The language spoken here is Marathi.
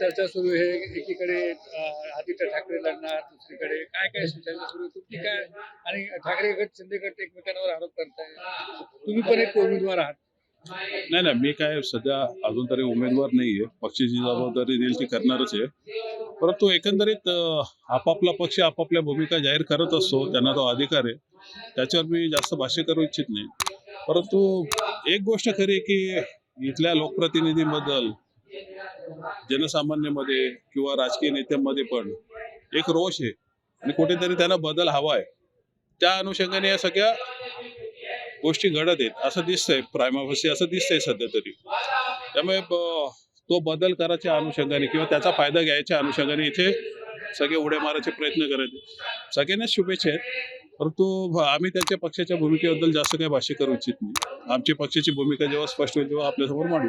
चर्चा सुरू आहे. एकीकडे आदित्य ठाकरे लढणार दुसरीकडे काय काय चर्चा सुरू आहे? तुमची काय? आणि ठाकरे गट शिंदे गट एकमेकांवर आरोप करताय तुम्ही पण एक उमेदवार आहात. नाही नाही मी काय सध्या अजून तरी उमेदवार नाहीये. पक्षाची जबाबदारी देईल ती करणारच आहे. परंतु एकंदरीत आपापला पक्ष आपापल्या भूमिका जाहीर करत असतो. त्यांना तो अधिकार आहे. त्याच्यावर मी जास्त भाष्य करू इच्छित नाही. परंतु एक गोष्ट खरी की इथल्या लोकप्रतिनिधींबद्दल जनसामान्यामध्ये किंवा राजकीय नेत्यांमध्ये पण एक रोष आहे. आणि कुठेतरी त्यांना बदल हवा आहे. त्या अनुषंगाने या सगळ्या गोष्टी घडत आहेत असं दिसतंय प्रायमावसी असं दिसतंय सध्या तरी. त्यामुळे तो बदल करायच्या अनुषंगाने किंवा त्याचा फायदा घ्यायच्या अनुषंगाने इथे सगळे उड्या मारायचे प्रयत्न करत सगळ्यांनाच शुभेच्छा आहेत. परंतु आम्ही त्यांच्या पक्षाच्या भूमिकेबद्दल जास्त काही भाष्य करू इच्छित नाही. आमची पक्षाची भूमिका जेव्हा स्पष्ट होईल तेव्हा आपल्यासमोर मांडू.